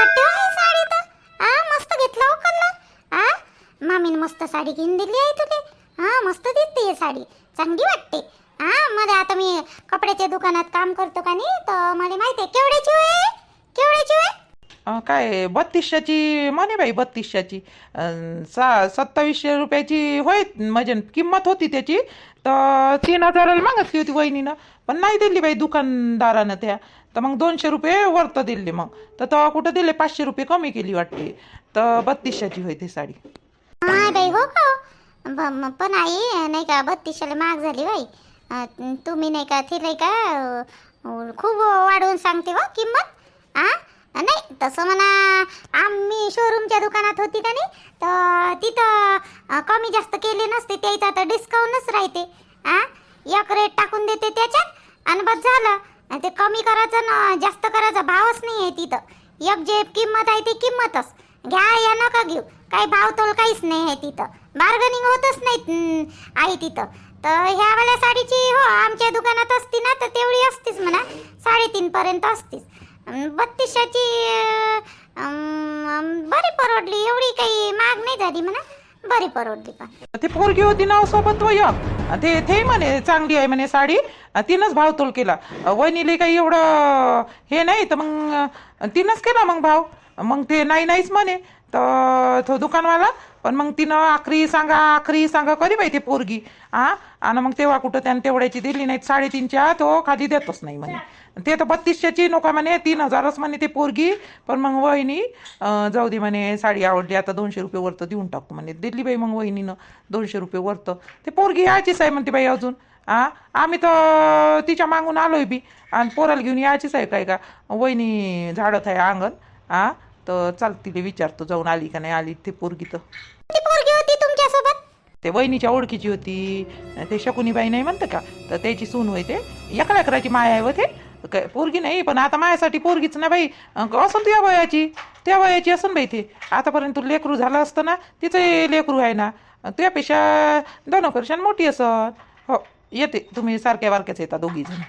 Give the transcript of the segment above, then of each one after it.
वाटते हो ही साडी तर. आ मस्त घेतला हो कलर आ मामीन मस्त साडी घेऊन दिली आहे तुले. हा मस्त दिसते ही साडी. चांगली वाटते. हा मध्ये आता मी कपड्याच्या दुकानात काम करतो का नाही तर मला माहिती आहे केवढ्याची होय केवढ्याची होय अं, काय बत्तीसशेची म्हणे बाई बत्तीसशेची सा सत्तावीसशे रुपयाची होय म्हणजे किंमत होती त्याची. तर तीन हजाराला मागितली होती वहिनीनं. पण नाही दिली बाई दुकानदारानं त्या. तर मग दोनशे रुपये वरत दिले मग. तर तेव्हा कुठं दिले? पाचशे रुपये कमी केली वाटते. तर बत्तीसशेची होय ती साडी. हाय बाई हो का? ब- पण आई नाही का बत्तीसशेला महाग झाली बाई. अं, तुम्ही नाही का ती नाही का अं, खूप वाढवून सांगते हो किंमत. आ? नाही तसं म्हणा आम्ही शोरूमच्या दुकानात होती का नाही तर तिथं अं, कमी जास्त केले नसते त्याचं आता डिस्काउंटच राहते. आ? एक रेट टाकून देते त्याच्यात आणि बस झालं. ते कमी करायचं ना जास्त करायचा भावच नाही आहे तिथं. एक जे किंमत आहे ती किंमतच. घ्या या नका घेऊ. काही भाव तोल काहीच नाही आहे तिथं. बार्गनिंग होतच नाही आहे तिथं. तर ह्या वाल्या साडीची हो आमच्या दुकानात असती ना तर तेवढी असतीच म्हणा. साडेतीनपर्यंत असतीच. बत्तीसशेची बरी परवडली. एवढी काही महाग नाही झाली म्हणा. बरी परवडली पण. ते पोरगी होती ना सोबत वय. ते ते म्हणे चांगली आहे म्हणे साडी. तिनंच भाव तोल केला. वहिनीले काही एवढं हे नाही तर मग तिनंच केला मग भाव. मग ते नाही नाहीच म्हणे. तर तो दुकानवाला पण मग तिनं आखरी सांगा आखरी सांगा करी बाई ते पोरगी. हा आणि मग तेव्हा कुठं त्यानं तेवढ्याची दिली नाही साडेतीनच्या तो खाली देतच नाही म्हणे. ते तर बत्तीसशेची नका म्हणे तीन हजारच म्हणे ते पोरगी. पण मग वहिनी जाऊ दे म्हणे साडी आवडली आता दोनशे रुपये वरतं देऊन टाकू म्हणे. दिली बाई मग वहिनीनं दोनशे रुपये वरतं. ते पोरगी यायचीच आहे म्हणते बाई अजून. हा आम्ही तर तिच्या मागून आलोय बी. आणि पोराला घेऊन यायचीच आहे काय का? वहिनी झाडत आहे अंगण. हा तर चाल तिला विचारतो जाऊन आली का नाही आली ते पोरगी तर. ती वहिनीच्या ओळखीची होती. ते शकुनीबाई नाही म्हणतं का? तर त्याची सून होय ते. एका लेकराची माय आहे व ते. काय पोरगी नाही पण आता मायासाठी पोरगीच ना बाई. असं त्या वयाची? त्या वयाची असन बाई ते. आतापर्यंत लेकरू झालं असतं ना तिचं लेकरू आहे ना. त्यापेक्षा दोन वर्षांनी मोठी असन. हो येते. तुम्ही सारख्या वारख्याच येतात दोघी जण.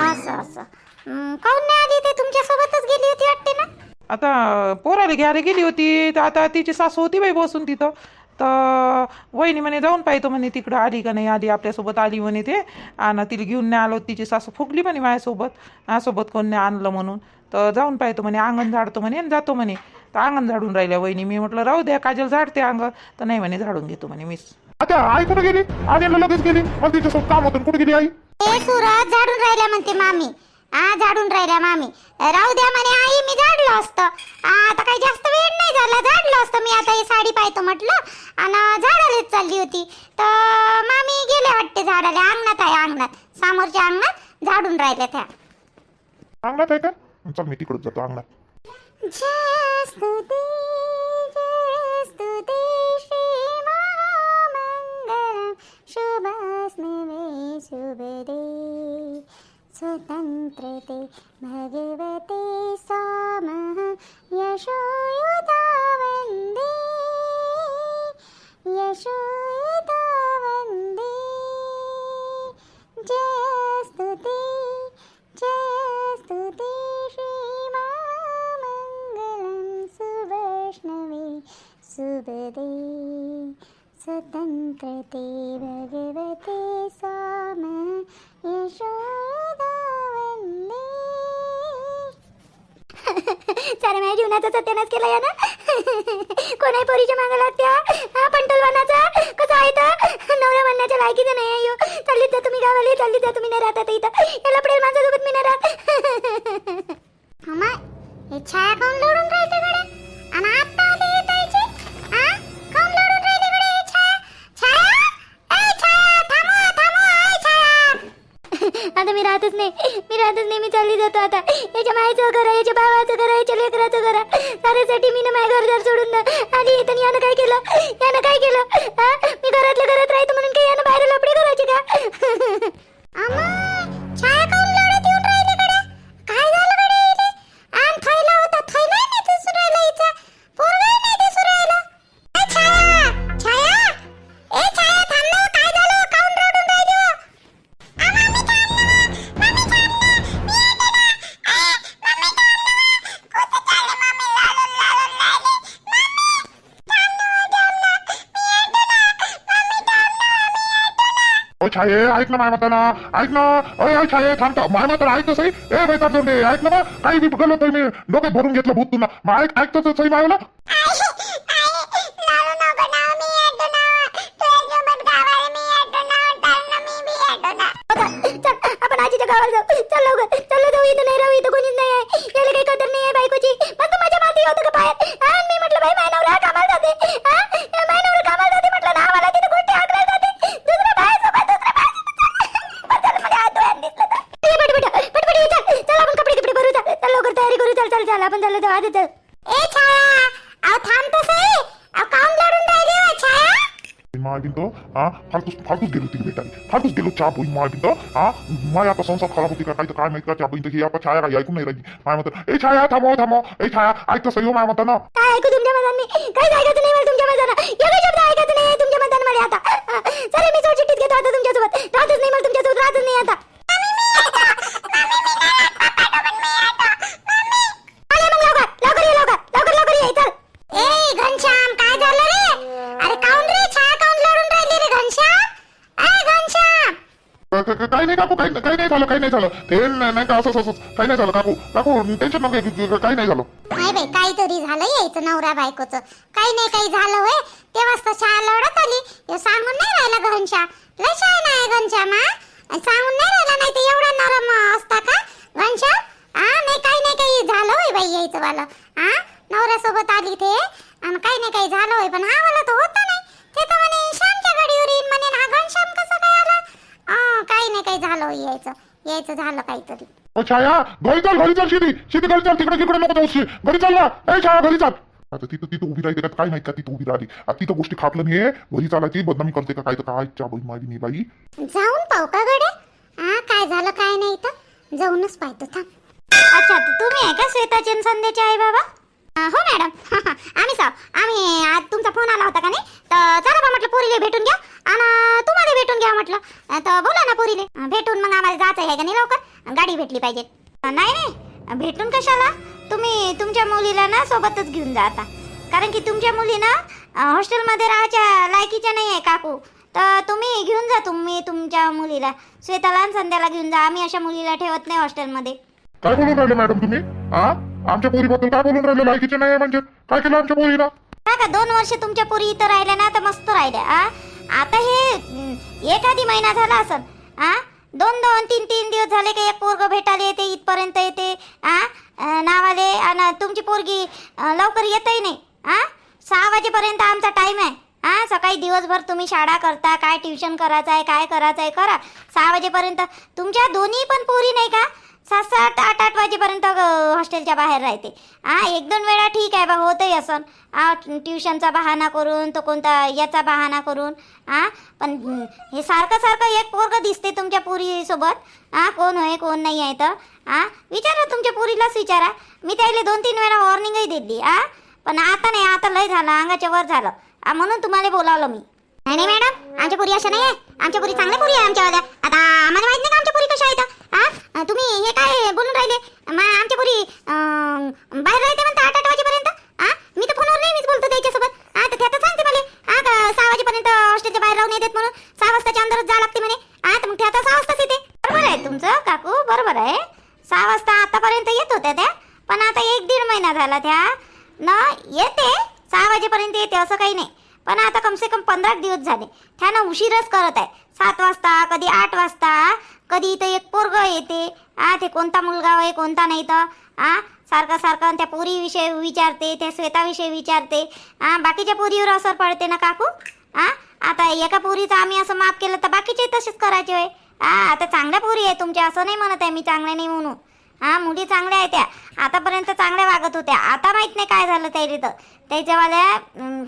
असं असं. नाही आली ते? तुमच्यासोबतच गेली होती वाटते ना? आता पोराला घ्यायला गेली होती तर आता तिची सासू होती बाई बसून तिथं. तर वहिनी म्हणे जाऊन पाहतो म्हणे तिकडं आली का नाही आली आपल्यासोबत आली म्हणे ते. आणि तिला घेऊन नाही आलो तिची सासू फुगली म्हणे माझ्यासोबत. माझ्यासोबत कोण नाही आणलं म्हणून. तर जाऊन पाहतो म्हणे अंगण झाडतो म्हणे आणि जातो म्हणे. तर अंगण झाडून राहिल्या वहिनी. मी म्हटलं राहू द्या काजल झाडते अंग तर नाही म्हणे झाडून घेतो म्हणे मीच. आता आई कुठे गेली? आईला लगेच गेली. मला तिच्यासोबत काम होतं कुठे गेली आई? झाडून राहिल्या म्हणते मामी. हा झाडून राहिल्या मामी. राहू द्या म्हणे आई मी झाडलं असतं. आ, आता काही जास्त वेळ नाही झाला झाडलं असतं मी. आता ही साडी पाहतो म्हटलं आणि झाडालेच चालली होती. तर मामी गेल्या वाटते झाडाला अंगणात आहे अंगणात. समोरच्या अंगणात झाडून राहिल्या त्या. अंगणात आहे का? चल मी तिकडच जातो अंगणात. श्रीमहामङ्गलं शुभस्मिने शुभदे स्वतन्त्रिते भगवते सामः यशोयुता वन्दे यशोयुता वन्दे ज्ये स्तुति चेस्तुति श्रीमा मङ्गलं सुवैष्णवी सुबदे स्वतन्त्रे भगवते सा सारे माझ्या जीवनाचा सत्यानाश केला या ना कोणाही पोरीच्या मागे लागत्या? हा पंटलवानाचा? कसा आहे तर नवऱ्या म्हणण्याच्या लायकीचं नाही आहे. चाललीत जा तुम्ही गावाला चाललीत जा तुम्ही नाही राहतात इथं. याला पडेल माझ्यासोबत मी नाही राहत हे छाया काऊन लढून राहते गड्या. आणि आता आली हे ताईची. हा काऊन लढून राहते गड्या हे छाया. छाया? ए छाया थांबा थांबा ए छाया. आता मी राहतच नाही. मी राहतच नाही मी चालली जातो आता. याच्या मायचं घर आहे याच्या भावाचं घर आहे लेकराचं घर साऱ्यासाठी मी ना माझ्या घरदार सोडून ना आली इथं यानं काय केलं? यानं काय केलं? मी घरातल्या घरात छाये ऐक ना माय माताना ऐक ना अय अय छाये थांबता माय माताना ऐक सई सही ए बाई तर दे ऐक ना बा काही बी गलो तर मी डोक्यात भरून घेतलं भूत तुला मग ऐक ऐकतच सही मायला माय हा फालतूच फालतूच गेलो तिथे भेटायला फालतूच गेलो चहा पोई माय हा माय आता संसार खराब होती का काही तर काय माहिती का चहा पोई ही आता छाया काही ऐकून नाही राहिली माय म्हणतात ए छाया थांबव थांबव ए छाया ऐक तर माय म्हणता ना काय ऐकू तुमच्या मनात मी काहीच नाही मला तुमच्या मनात एकही शब्द ऐकायचं नाही तुमच्या मनात आता चला मी सोड चिठ्ठीत घेतो आता तुमच्यासोबत राहतच नाही मला तुमच्यासोबत राहतच नाही आता लवकर लवकर लवकर ये चल ए घनश्याम काय झालं रे अरे काऊन रे छाया काऊन लढून राहिली रे घनश्याम ए घनश्याम क- क- क- काही काही नाही झालं काही नाही झालं. ते नाही का असं असं काही नाही झालं काकू. काकू टेन्शन नका घेऊ, काही नाही झालं. नाही बाई काहीतरी झालं यायचं नवरा बायकोचं. काही नाही काही झालं होय. तेव्हाच तर शाळा लढत आली. हे सांगून नाही राहिला घनशा लय शाळा नाही घनशा मा. सांगून नाही राहिला नाही तर एवढा नरम असता का? घनशा हा नाही काही नाही काही झालं होय बाई यायचं वाला हा नवऱ्यासोबत आली ते. आणि काही नाही काही झालं होय पण हा मला तर होता नाही. ते तर म्हणे श्यामच्या गाडीवर येईन म्हणे हा घनश्याम का हा काही नाही काही झालं यायचं. यायचं झालं काहीतरी. ओ छाया घरी चाल घरी चाल शेती शेती घरी चाल तिकडे तिकडे नको जाऊस. घरी चाल ना. ए छाया घरी चाल. आता तिथं तिथं उभी राहते का काय माहीत का तिथं उभी राहिली? आता तिथं गोष्टी खापलं नाही घरी चालायची बदनामी करते का काय तर. काय च्या बाई माझी नाही बाई. जाऊन पाहू का गडे हा काय झालं काय नाही तर. जाऊनच पाहतो थांब. अच्छा तर तुम्ही आहे का श्वेताचे संध्याचे आहे बाबा? अं, हो मॅडम. आम्ही साव आम्ही आज तुमचा फोन आला होता का नाही? तर चला बा म्हटलं पोरीले भेटून घ्या. आणि तुम्हाला भेटून घ्या म्हटलं. तर बोला ना पोरीले. भेटून मग आम्हाला जायचं आहे का नाही लवकर? गाडी भेटली पाहिजे. नाही नाही. भेटून कशाला? तुम्ही तुमच्या मुलीला ना सोबतच घेऊन जा आता. कारण की तुमच्या मुली ना हॉस्टेलमध्ये राहायच्या लायकीच्या नाही आहे काकू. तर तुम्ही घेऊन जा तुम्ही तुमच्या मुलीला. श्वेताला आणि संध्याला घेऊन जा. आम्ही अशा मुलीला ठेवत नाही हॉस्टेलमध्ये. काय बोलून राहिले मॅडम तुम्ही? हा आमच्या पोरीबद्दल काय बोलून राहिले लायकीचे नाही म्हणजे? काय केलं आमच्या पोरीला का दोन वर्ष तुमच्या पोरी इथं राहिल्या ना तर मस्त राहिल्या आ? आता हे एखादी महिना झाला असन आ? दोन दोन तीन तीन दिवस झाले की एक पोरग भेटायला येते इथपर्यंत येते आ? नावाले आणि तुमची पोरगी लवकर येतही नाही आ? सहा वाजेपर्यंत आमचा टाइम आहे हा सकाळी दिवसभर तुम्ही शाळा करता काय ट्युशन करायचं आहे काय करायचं आहे करा. सहा वाजेपर्यंत तुमच्या दोन्ही पण पोरी नाही का? हॉस्टेलच्या बाहेर राहते. हा एक दोन वेळा ठीक आहे बा होतही असं. हा ट्युशनचा बहाणा करून तो कोणता याचा बहाणा करून हा. पण हे सारखं सारखं एक पोरग दिसते तुमच्या पोरीसोबत. हा कोण होय कोण नाही आहे तर. हा विचारा तुमच्या पोरीलाच विचारा. मी त्याला दोन तीन वेळा वॉर्निंगही दिली हा. पण आता नाही आता लय झालं अंगाच्या वर झालं. हा, म्हणून तुम्हाला बोलावलं मी. नाही नाही मॅडम आमच्या पुरी अशा नाही आहे आमच्या पुरी चांगल्या पुरी आहे आमच्यावाल्या आता आम्हाला माहीत नाही का आमच्या पुरी कशा आहेत हा अं, तुम्ही हे काय बोलून राहिले मा- आमच्या पुरी अं, बाहेर राहते म्हणता आठ आठ वाजेपर्यंत हा मी तर फोनवर नेहमीच बोलतो त्याच्यासोबत हा तर त्या तर सांगते मला हा का सहा वाजेपर्यंत हॉस्टेलच्या बाहेर राहून येतात म्हणून सहा वाजताच्या अंदरच जा लागते म्हणे हा तर मग त्या आता सहा वाजताच येते बरोबर आहे तुमचं काकू बरोबर आहे सहा वाजता आतापर्यंत येत होत्या त्या पण आता एक दीड महिना झाला त्या न येते सहा वाजेपर्यंत येते असं काही नाही पण आता कमसे कम पंधरा दिवस झाले त्यानं उशीरच करत आहे. सात वाजता कधी आठ वाजता कधी इथं एक पोरग येते. आ ते कोणता मुलगा आहे कोणता नाही तर आ सारखं सारखं त्या पोरीविषयी विचारते त्या श्वेताविषयी विचारते. आ बाकीच्या पोरीवर असर पडते ना काकू? आ आता एका पोरीचं आम्ही असं माफ केलं तर बाकीचे तसेच करायचे होय. आ आता चांगल्या पोरी आहे तुमच्या असं नाही म्हणत आहे मी चांगल्या नाही म्हणून. हा मुली चांगल्या आहेत त्या. आतापर्यंत चांगल्या वागत होत्या. आता माहीत नाही काय झालं त्याला तर त्याच्यावाल्या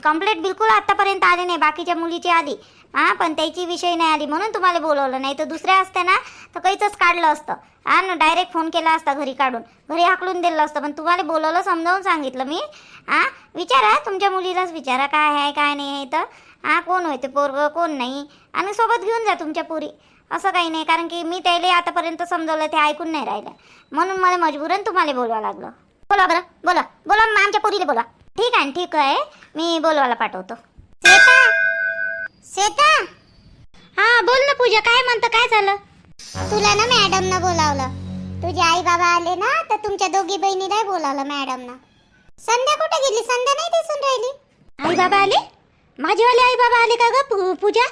कंप्लेंट बिलकुल आतापर्यंत आली नाही बाकीच्या मुलीची आली हा पण त्याची विषय नाही आली म्हणून तुम्हाला बोलवलं. नाही तर दुसऱ्या असत्या ना तर काहीच काढलं असतं. हा ना डायरेक्ट फोन केला असता घरी काढून. घरी हाकलून दिलं असतं पण तुम्हाला बोलवलं समजावून सांगितलं मी. हा विचारा तुमच्या मुलीलाच विचारा काय आहे काय नाही आहे तर हा कोण होते पोरग कोण नाही. आणि सोबत घेऊन जा तुमच्या पोरी. असं काही नाही कारण की मी त्याला आतापर्यंत समजवलं ते ऐकून नाही राहिलं. म्हणून मला मजबूरन तुम्हाला बोलवा लागलं. बोला बरं बोला. बोला मग आमच्या पोरीला बोला. ठीक आहे ठीक आहे. मी बोलवायला पाठवतो. श्वेता? हा बोल ना पूजा काय म्हणतं काय झालं? तुला ना मॅडमनं बोलावलं. तुझे आई बाबा आले ना तर तुमच्या दोघी बहिणीला बोलावलं मॅडमनं. संध्या कुठे गेली? संध्या नाही दिसून राहिली. आई बाबा आले? माझेवाले आई बाबा आले का ग पूजा?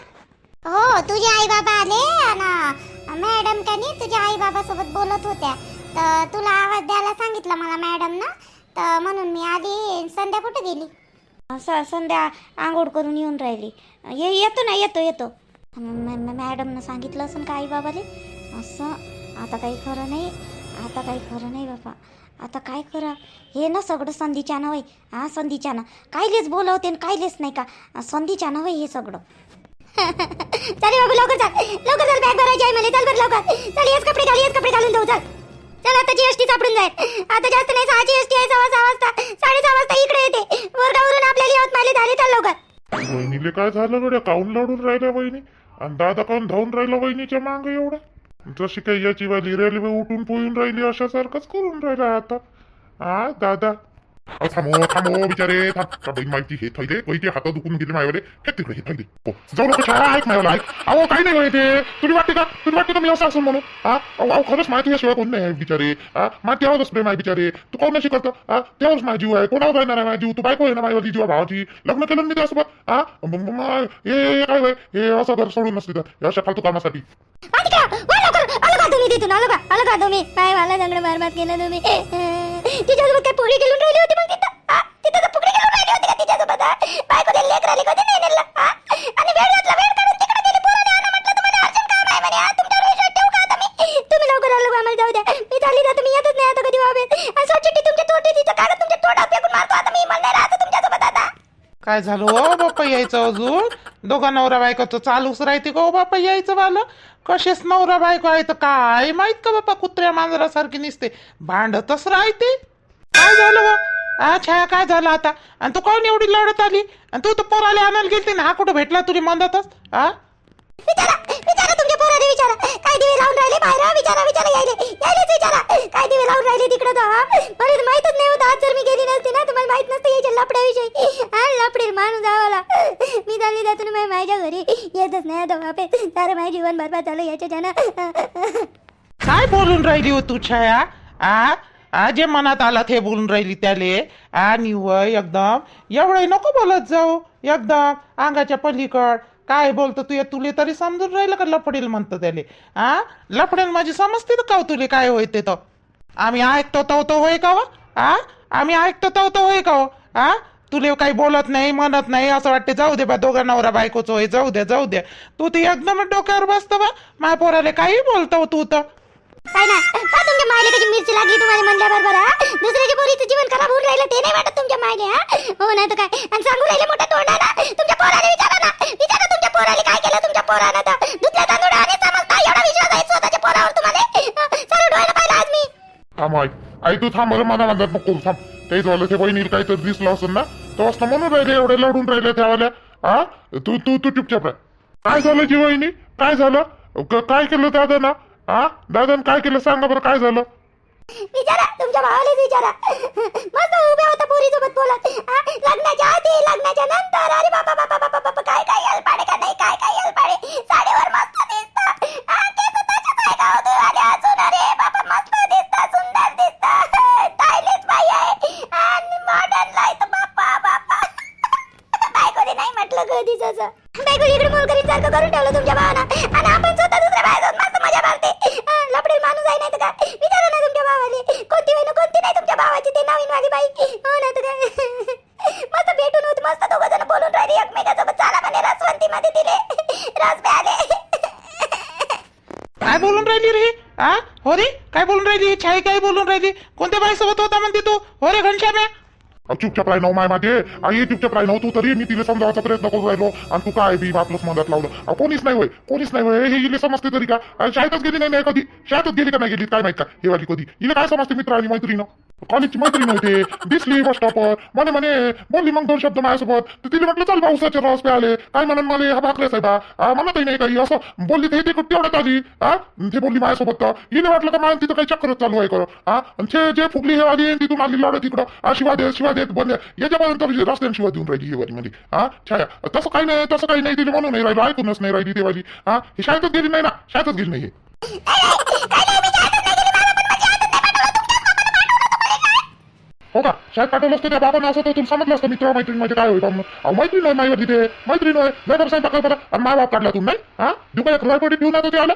हो तुझे आई बाबा आले आणि मॅडम का नाही तुझ्या आई बाबा सोबत बोलत होत्या. तर तुला आवाज द्यायला सांगितलं मला मॅडम ना तर म्हणून मी आली. संध्या कुठे गेली? स संध्या आंघोळ करून येऊन राहिली. ये येतो ना येतो येतो. मॅडमनं सांगितलं असं का आई बाबाले? असं आता काही खरं नाही आता काही खरं नाही बाबा. आता काय करा हे ना सगळं संधीच्यानं वय हा संधीच्यानं. कायलेच बोलवते आणि कायलेच नाही का? संधीच्यानं वय हे सगळं. चालेल बाबू लवकर चाल. लवकर चाल बॅग भरायची आहे मला. चल बरं लवकर. चल हेच कपडे घाल हेच कपडे घालून देऊ चल. चल आता जीएसटी सापडून जाईल. आता जास्त नाही सहा जीएसटी आहे सव्वा सहा वाजता. साडेसहा वाजता इकडे येते. वर्गावरून आपल्याला यवतमाळला झाले चल लवकर. वहिनीले काय झालं गड्या? काऊन लढून राहिल्या वहिनी? आणि दादा काऊन धावून राहिला वहिनीच्या मांग एवढं? जशी काही याची वाली रेल्वे उठून पोळून राहिली अशासारखंच करून राहिला आता. हा दादा? थांबो थांबो बिचारे थांब का बाई माहिती हे थैले ते हात दुखून गेले माझ्याकडे फेक तिकडे हे थैले हो जाऊ नको छाया ऐक माझ्याला ऐक अहो काही नाही होय ते तुला वाटते का तुला वाटते का मी असं असेल म्हणून हा अहो अहो, खरंच माहिती याशिवाय कोण नाही आहे बिचारे हा मा तेव्हाच प्रेम आहे बिचारे तू कोण नशी करतो हा तेव्हाच माझा जीव आहे कोणावर राहणार आहे माझा जीव तू बायको आहे ना माझी जीवा भावाची लग्न केलं मी त्यासोबत हा हे काय होय हे असं घर सोडून नसते तर अशा फालतू कामासाठी तुम्ही तिथून आलो का आलो का तुम्ही काय मला केलं तुम्ही तिच्यासोबत काय पोळी गेलून राहिली होती मग तिथं? तिथं फुगडी गेलून राहिली होती का तिच्यासोबत बायको दिली लेकर आली कधी नाही आणि वेळ घातला वेळ काढून तिकडे गेली पोराने आणा म्हटलं तुम्हाला अर्जंट काम आहे म्हणे तुमच्यावर विश्वास ठेवू का आता मी? तुम्ही लवकर आलो आम्हाला जाऊ द्या. मी चालली येतच नाही आता कधी तुमच्या तोटी तिथं कागद तुमच्या तोंडावर फेकून मारतो आता मी मला नाही तुमच्या तुमच्यासोबत आता. काय झालं? हो बाप्पा यायचं अजून? दोघा नवरा बायकोचं चालूच राहते का हो बाप्पा यायचं वालं? कसेच नवरा बायको आहे तर काय? माहीत का बाप्पा कुत्र्या मांजरासारखी निसते? भांडतच राहते. काय झालं हो? हा छाया काय झालं आता? आणि तू कोण एवढी लढत आली? आणि तू तर पोराला आणायला गेलती ना? हा कुठं भेटला तुझी मंदातच? आ? विचारा. काय दिवे लावून राहिले बाहेर? विचारा विचारा यायले. यायलेच विचारा. काय दिवे लावून राहिले तिकडे तर हा? मला माहितच नाही होतं आज जर मी गेली नसती ना तुम्हाला माहीत नसतं याच्या लपड्याविषयी. हा लपडेल माणूस आवाला मी चालली जातो माझ्या घरी येतच नाही आता बापे सारं माझं जीवन बरबाद झालं याच्या ज्यानं काय बोलून राहिली हो तू छाया? आ? आ जे मनात आला ते बोलून राहिली त्याले. आणि वय एकदम. एवढं नको बोलत जाऊ. एकदम. अंगाच्या पलीकड. काय बोलतो तू तुले तरी समजून राहिलं का लफडेल म्हणतो त्याले? आ? लफडेल माझी समजते तर का हो तुले काय होय ते? तर आम्ही ऐकतो तो तो होय का हो? आ? आम्ही ऐकतो तो तो होय का हो? आ? तुले काही बोलत नाही म्हणत नाही असं वाटते जाऊ दे बा दोघा नवरा बायकोचं होय जाऊ द्या जाऊ द्या तू ते एकदम डोक्यावर बसतो बा. माझ्या पोराले काही बोलतो तू तर? काय ना का तुमच्या मायले कशी मिरची लागली तुम्हाला म्हणल्या बरोबर हा दुसऱ्याच्या पोरीचं जीवन खराब होऊन राहिलं ते नाही वाटत तुमच्या मायले हा हो नाही तर काय आणि सांगू राहिले मोठ्या तोंडाला तुमच्या पोराने विचारा ना विचारा तुमच्या पोराने काय केलं तुमच्या पोरानं तर दुसऱ्या तांदूळ आणि समजता एवढा विश्वास आहे स्वतःच्या पोरावर तुम्हाला सर्व डोळ्याला पाहिलं आज मी थांब आई आई तू थांब बरं मला म्हणतात नको थांब ते झालं ते बहिणी काय तर दिसलं असेल ना तो असं म्हणून राहिले एवढे लढून राहिले त्यावाल्या हा तू तू तू चुपचाप राह काय झालं जी वहिनी काय झालं काय केलं दादानं हा दादानं काय केलं? सांगा बरं काय झालं? विचारा तुमच्या भावालाच विचारा. मस्त उभ्या होता पोरीसोबत बोलत. हा? लग्नाच्या आधी लग्नाच्या नंतर. अरे बाबा बाबा बाबा बाबा काय काय अलपाडे का नाही? काय काय अलपाडे साडीवर मस्त दिसता. हा, केस तसेच आहे का हो तुम्हाला अजून अरे बाबा मस्त दिसता सुंदर दिसता. स्टायलिश बाई आहे. आणि मॉडर्न लाइट बाप्पा बाप्पा बायकोने नाही म्हटलं कधीच असं बायको इकडे मोल करीत सारखं करून ठेवलं तुमच्या भावानं. आणि आपण स्वतः दुसऱ्या बायकोत मस्त मजा मारते हा, लफडेल माणूस आहे नाही तर काय विचारा ना तुमच्या भावाले कोणती बाई ना कोणती नाही तुमच्या भावाची ते नवीन वाली बाई हो ना तर मस्त भेटून होत मस्त दोघ जण बोलून राहिले. एकमेकासोबत चाला म्हणे रसवंती मध्ये दिले. रस प्याले काय बोलून राहिली रे? हा हो रे काय बोलून राहिली? छाई काय बोलून राहिली? कोणत्या बाई सोबत होता म्हणते तू? हो रे घनश्याम्या चुपचाप राही माय माझे आई चुपचाप राही तू तरी. मी तिला समजावायचा प्रयत्न करू राहिलो. आणि तू काय बी आपलंच मनात लावलं. कोणीच नाही होय. कोणीच नाही होय. हे इले समजते तरी का? शाळेतच गेली नाही नाही कधी शाळेतच गेली का नाही गेली? काय माहीत का? हे वाली कधी? इले काय समजते मित्र आणि मैत्रीण? कॉलेजची मैत्रीण नव्हते दिसली बस स्टॉपवर म्हणे म्हणे बोलली मग दोन शब्द माझ्यासोबत. तर तिला म्हटलं चल पावसाचे रस प्याले. काय म्हणून मला? हा भाकरे साहेबा. हा, म्हणतही नाही काही. असं बोलली ते ते तेवढ्यात आली. हा? ते बोलली माझ्यासोबत तर. हिने वाटलं का मला तिथं काही चक्कर चालू आहे करो हा? जे जे फुगली हे आली तिथून आली लढत तिकडं. शिवाय शिवाय दे शिवा दे देत बंद याच्यापर्यंत रस्त्याने शिवाय देऊन राहिली ही वाली म्हणजे? हा? छाया. तसं काही नाही तसं काही नाही तिला म्हणून नाही राहिलं. ऐकूनच नाही राहिली ते वाली हा? ही शाळेतच गेली नाही ना? शाळेतच गेली नाही हो का? शाळेत पाठवलं असतं त्या बाबांना असं तर तुम्ही समजलं असतं मित्र मैत्रीण म्हणजे काय होईल? अहो मैत्रीण आहे माझ्यावर तिथे मैत्रीण आहे. नाही साहेब स्वयंपाक पडा. आणि माय बाप काढला तुम्ही नाही? हा? दुकान एक रॉयपटी ठेवून आता ते आलं.